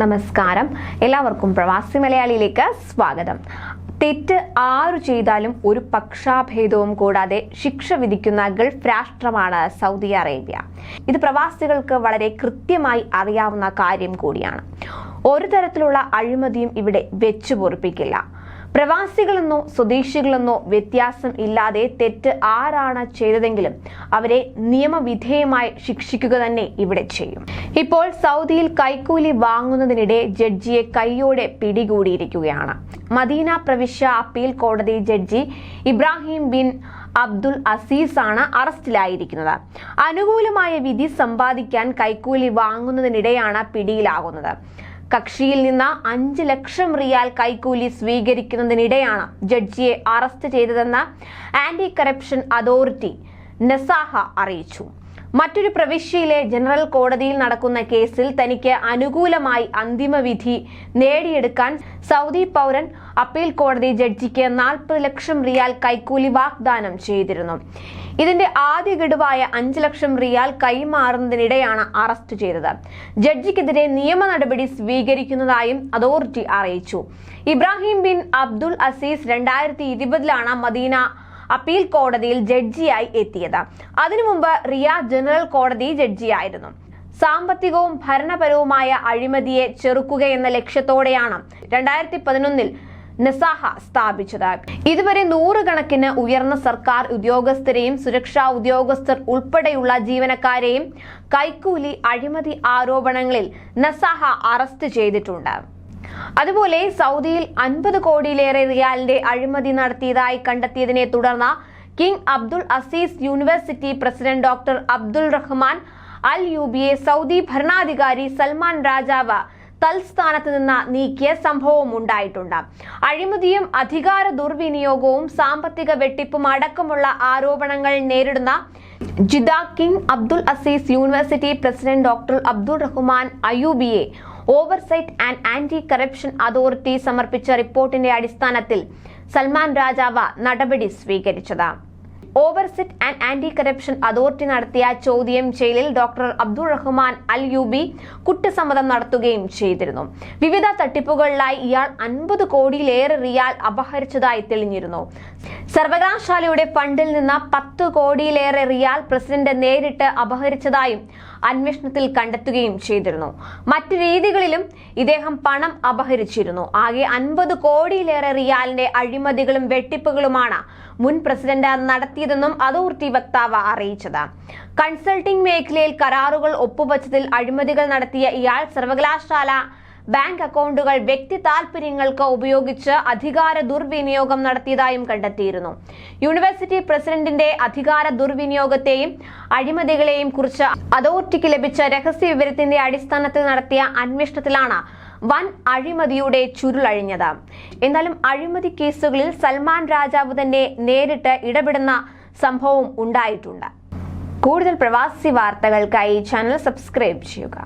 നമസ്കാരം. എല്ലാവർക്കും പ്രവാസി മലയാളിയിലേക്ക് സ്വാഗതം. തെറ്റ് ആരു ചെയ്താലും ഒരു പക്ഷാഭേദവും കൂടാതെ ശിക്ഷ വിധിക്കുന്ന ഗൾഫ് രാഷ്ട്രമാണ് സൗദി അറേബ്യ. ഇത് പ്രവാസികൾക്ക് വളരെ കൃത്യമായി അറിയാവുന്ന കാര്യം കൂടിയാണ്. ഒരു തരത്തിലുള്ള അഴിമതിയും ഇവിടെ വെച്ചു പൊറിപ്പിക്കില്ല. പ്രവാസികളെന്നോ സ്വദേശികളെന്നോ വ്യത്യാസം ഇല്ലാതെ തെറ്റ് ആരാണ് ചെയ്തതെങ്കിലും അവരെ നിയമവിധേയമായി ശിക്ഷിക്കുക തന്നെ ഇവിടെ ചെയ്യും. ഇപ്പോൾ സൗദിയിൽ കൈക്കൂലി വാങ്ങുന്നതിനിടെ ജഡ്ജിയെ കൈയോടെ പിടികൂടിയിരിക്കുകയാണ്. മദീന പ്രവിശ്യ അപ്പീൽ കോടതി judge Ibrahim bin Abdul Aziz ആണ് അറസ്റ്റിലായിരിക്കുന്നത്. അനുകൂലമായ വിധി സമ്പാദിക്കാൻ കൈക്കൂലി വാങ്ങുന്നതിനിടെയാണ് പിടിയിലാകുന്നത്. കക്ഷിയിൽ നിന്ന് അഞ്ച് ലക്ഷം റിയാൽ കൈക്കൂലി സ്വീകരിക്കുന്നതിനിടെയാണ് ജഡ്ജിയെ അറസ്റ്റ് ചെയ്തതെന്ന് ആന്റി കറപ്ഷൻ അതോറിറ്റി നെസാഹ അറിയിച്ചു. മറ്റൊരു പ്രവിശ്യയിലെ ജനറൽ കോടതിയിൽ നടക്കുന്ന കേസിൽ തനിക്ക് അനുകൂലമായി അന്തിമവിധി നേടിയെടുക്കാൻ സൗദി പൗരൻ അപ്പീൽ കോടതി ജഡ്ജിക്ക് നാൽപ്പത് ലക്ഷം റിയാൽ കൈക്കൂലി വാഗ്ദാനം ചെയ്തിരുന്നു. ഇതിന്റെ ആദ്യ ഗഡുവായ അഞ്ച് ലക്ഷം റിയാൽ കൈമാറുന്നതിനിടെയാണ് അറസ്റ്റ് ചെയ്തത്. ജഡ്ജിക്കെതിരെ നിയമ നടപടി സ്വീകരിക്കുന്നതായും അതോറിറ്റി അറിയിച്ചു. ഇബ്രാഹിം ബിൻ അബ്ദുൽ അസീസ് രണ്ടായിരത്തി ഇരുപതിലാണ് മദീന അപ്പീൽ കോടതിയിൽ ജഡ്ജിയായി എത്തിയത്. അതിനു മുമ്പ് റിയ ജനറൽ കോടതി ജഡ്ജിയായിരുന്നു. സാമ്പത്തികവും ഭരണപരവുമായ അഴിമതിയെ ചെറുക്കുക എന്ന ലക്ഷ്യത്തോടെയാണ് രണ്ടായിരത്തി പതിനൊന്നിൽ നിസാഹ സ്ഥാപിച്ചത്. ഇതുവരെ നൂറുകണക്കിന് ഉയർന്ന സർക്കാർ ഉദ്യോഗസ്ഥരെയും സുരക്ഷാ ഉദ്യോഗസ്ഥർ ഉൾപ്പെടെയുള്ള ജീവനക്കാരെയും കൈക്കൂലി അഴിമതി ആരോപണങ്ങളിൽ നസാഹ അറസ്റ്റ് ചെയ്തിട്ടുണ്ട്. അതുപോലെ സൗദിയിൽ അൻപത് കോടിയിലേറെ റിയാലിന്റെ അഴിമതി നടത്തിയതായി കണ്ടെത്തിയതിനെ തുടർന്ന് King Abdul Aziz University president doctor Abdul Rahman Al യുബിയെ Saudi ഭരണാധികാരി സൽമാൻ രാജാവ് തൽസ്ഥാനത്ത് നിന്ന് നീക്കിയ സംഭവം ഉണ്ടായിട്ടുണ്ട്. അഴിമതിയും അധികാര ദുർവിനിയോഗവും സാമ്പത്തിക വെട്ടിപ്പും അടക്കമുള്ള ആരോപണങ്ങൾ നേരിടുന്ന Jeddah King Abdul Aziz University president doctor Abdul Rahman അയൂബിയെ oversight and anti corruption authority സമർപ്പിച്ച റിപ്പോർട്ടിന്റെ അടിസ്ഥാനത്തിൽ സൽമാൻ രാജാവ നടപടി സ്വീകരിച്ചത്. Oversight and anti corruption authority നടത്തിയ ചോദ്യം ചെയ്യലിൽ doctor Abdul Rahman Al Yubi കുറ്റസമ്മതം നടത്തുകയും ചെയ്തിരുന്നു. വിവിധ തട്ടിപ്പുകളിലായി ഇയാൾ അൻപത് കോടിയിലേറെ റിയാൽ അപഹരിച്ചതായി തെളിഞ്ഞിരുന്നു. സർവകലാശാലയുടെ ഫണ്ടിൽ നിന്ന് പത്ത് കോടിയിലേറെ റിയാൽ പ്രസിഡന്റ് നേരിട്ട് അപഹരിച്ചതായും അന്വേഷണത്തിൽ കണ്ടെത്തുകയും ചെയ്തിരുന്നു. മറ്റു രീതികളിലും ഇദ്ദേഹം പണം അപഹരിച്ചിരുന്നു. ആകെ അൻപത് കോടിയിലേറെ റിയാലിന്റെ അഴിമതികളും വെട്ടിപ്പുകളുമാണ് മുൻ പ്രസിഡന്റ് നടത്തിയതെന്നും അതോറിറ്റി വക്താവ് അറിയിച്ചത്. കൺസൾട്ടിംഗ് മേഖലയിൽ കരാറുകൾ ഒപ്പുവച്ചതിൽ അഴിമതികൾ നടത്തിയ ഇയാൾ സർവകലാശാല ബാങ്ക് അക്കൗണ്ടുകൾ വ്യക്തി താൽപര്യങ്ങൾക്ക് ഉപയോഗിച്ച് അധികാര ദുർവിനിയോഗം നടത്തിയതായും കണ്ടെത്തിയിരുന്നു. യൂണിവേഴ്സിറ്റി പ്രസിഡന്റിന്റെ അധികാര ദുർവിനിയോഗത്തെയും അഴിമതികളെയും കുറിച്ച് അതോറിറ്റിക്ക് ലഭിച്ച രഹസ്യ വിവരത്തിന്റെ അടിസ്ഥാനത്തിൽ നടത്തിയ അന്വേഷണത്തിലാണ് വൻ അഴിമതിയുടെ ചുരുളഴിഞ്ഞത് എന്നാലും അഴിമതി കേസുകളിൽ സൽമാൻ രാജാവ് തന്നെ നേരിട്ട് ഇടപെടുന്ന സംഭവം ഉണ്ടായിട്ടുണ്ട്. കൂടുതൽ പ്രവാസി വാർത്തകൾക്കായി ചാനൽ സബ്സ്ക്രൈബ് ചെയ്യുക.